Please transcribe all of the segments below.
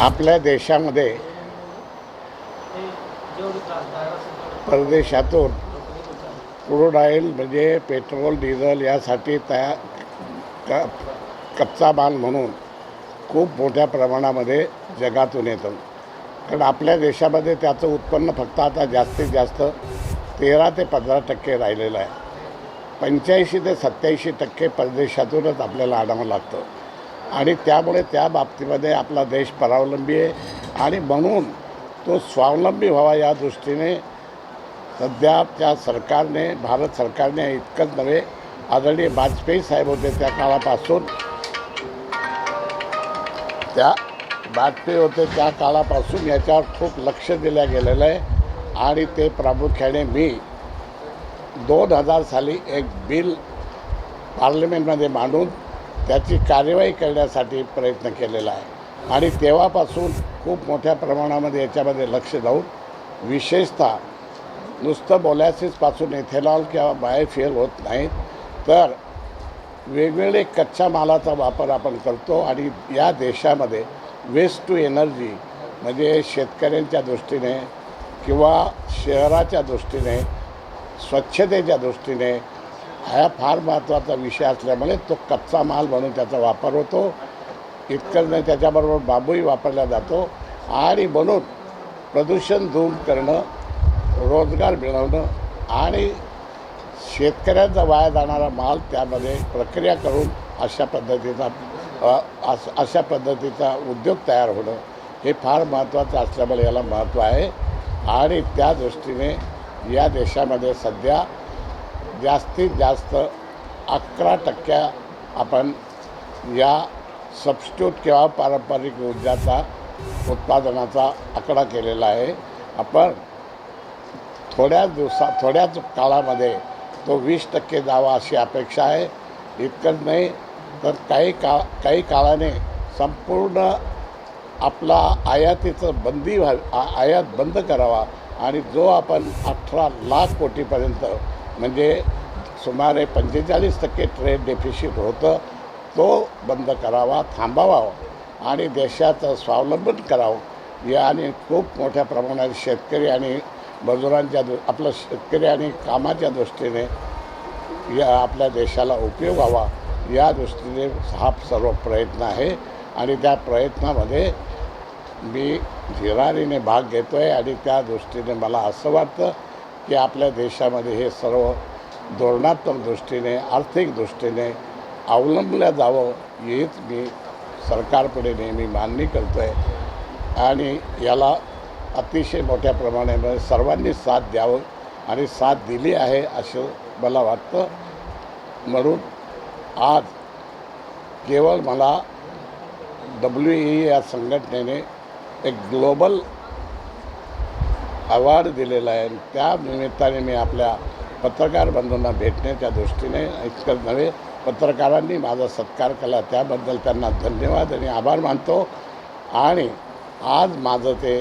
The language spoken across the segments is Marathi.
आपल्या देशामध्ये परदेशातून क्रूड ऑइल म्हणजे पेट्रोल डिझेल यासाठी तयार क कच्चा माल म्हणून खूप मोठ्या प्रमाणामध्ये जगातून येतं. कारण आपल्या देशामध्ये त्याचं उत्पन्न फक्त आता जास्तीत जास्त तेरा ते पंधरा टक्के राहिलेलं आहे. पंच्याऐंशी ते सत्याऐंशी टक्के परदेशातूनच आपल्याला आणावं लागतं. आणि त्यामुळे त्या बाबतीमध्ये आपला देश परावलंबी आहे. आणि म्हणून तो स्वावलंबी व्हावा या दृष्टीने सध्या त्या सरकारने भारत सरकारने इतकंच नव्हे आदरणीय वाजपेयी साहेब होते त्या काळापासून. त्या वाजपेयी होते त्या काळापासून याच्यावर खूप लक्ष दिलं गेलेलं आहे. आणि ते प्रामुख्याने मी दोन हजार साली एक बिल पार्लमेंटमध्ये मांडून त्याची कार्यवाही करण्यासाठी प्रयत्न केलेला आहे. आणि तेव्हापासून खूप मोठ्या प्रमाणामध्ये याच्यामध्ये लक्ष देऊन विशेषतः नुसतं मोलॅसिसपासून इथेनॉल किंवा बायोफ्युअल होत नाहीत तर वेगवेगळे कच्च्या मालाचा वापर आपण करतो आणि या देशामध्ये वेस्ट टू एनर्जी म्हणजे शेतकऱ्यांच्या दृष्टीने किंवा शहराच्या दृष्टीने स्वच्छतेच्या दृष्टीने हा फार महत्त्वाचा विषय असल्यामुळे तो कच्चा माल म्हणून त्याचा वापर होतो. इतकंच नाही त्याच्याबरोबर बांबूही वापरला जातो. आणि म्हणून प्रदूषण दूर करणं रोजगार मिळवणं आणि शेतकऱ्यांचा वाया जाणारा माल त्यामध्ये प्रक्रिया करून अशा पद्धतीचा अस- अशा पद्धतीचा उद्योग तयार होणं हे फार महत्त्वाचं असल्यामुळे याला महत्त्व आहे. आणि त्या दृष्टीने या देशामध्ये सध्या जास्तीत जास्त अकरा टक्क्या आपण या सबस्ट्यूट किंवा पारंपरिक ऊर्जाचा उत्पादनाचा आकडा केलेला आहे. आपण थोड्याच दिवसा थोड्याच काळामध्ये तो वीस टक्के जावा अशी अपेक्षा आहे. इतकंच नाही तर काही का काही काळाने संपूर्ण आपला आयातीचं बंदी व्हा आ- आयात बंद करावा आणि जो आपण अठरा लाख कोटीपर्यंत म्हणजे सुमारे पंचेचाळीस टक्के ट्रेड डेफिशिट होतं तो बंद करावा थांबावा आणि देशाचं स्वावलंबन करावं. या आणि खूप मोठ्या प्रमाणात शेतकरी आणि मजुरांच्या दृ आपलं शेतकरी आणि कामाच्या दृष्टीने या आपल्या देशाला उपयोग व्हावा या दृष्टीने हा सर्व प्रयत्न आहे. आणि त्या प्रयत्नामध्ये मी धीरारीने भाग घेतो आहे आणि त्या दृष्टीने मला असं वाटतं की आपल्या देशामध्ये हे सर्व धोरणात्मक दृष्टीने आर्थिक दृष्टीने अवलंबलं जावं हीच मी सरकारपुढे नेहमी मागणी करतो आहे आणि याला अतिशय मोठ्या प्रमाणामध्ये सर्वांनी साथ द्यावं आणि साथ दिली आहे असं मला वाटतं. म्हणून आज केवळ मला डब्ल्यू ई या संघटनेने एक ग्लोबल अवॉर्ड दिलेला आहे. आणि त्या निमित्ताने मी आपल्या पत्रकार बंधूंना भेटण्याच्या दृष्टीने इतकंच नव्हे पत्रकारांनी माझा सत्कार केला. त्याबद्दल त्यांना धन्यवाद आणि आभार मानतो. आणि आज माझं ते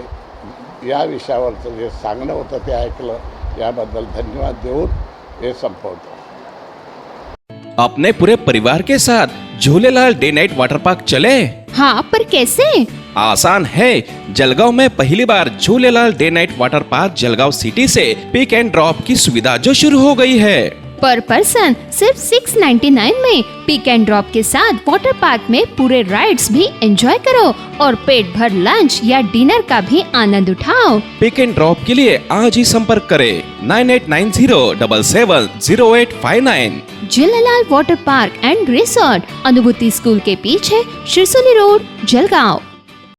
या विषयावरचं जे सांगणं होतं ते ऐकलं याबद्दल धन्यवाद देऊन हे संपवतो. अपने पूरे परिवार के साथ Jhulelal day night water park चले? हाँ पर कैसे? आसान है। जलगांव में पहली बार Jhulelal day night water park Jalgaon city say pick and drop की सुविधा जो शुरू हो गई है। पर पर्सन सिर्फ़ 699 में पिक एंड ड्रॉप के साथ वाटर पार्क में पूरे राइड्स भी एंजॉय करो और पेट भर लंच या डिनर का भी आनंद उठाओ। पिक एंड ड्रॉप के लिए आज ही संपर्क करें। Nine eight nine zero double seven zero eight five nine Jhulelal water park and resort Anubhuti school के पीछे शिरसोली रोड जलगांव।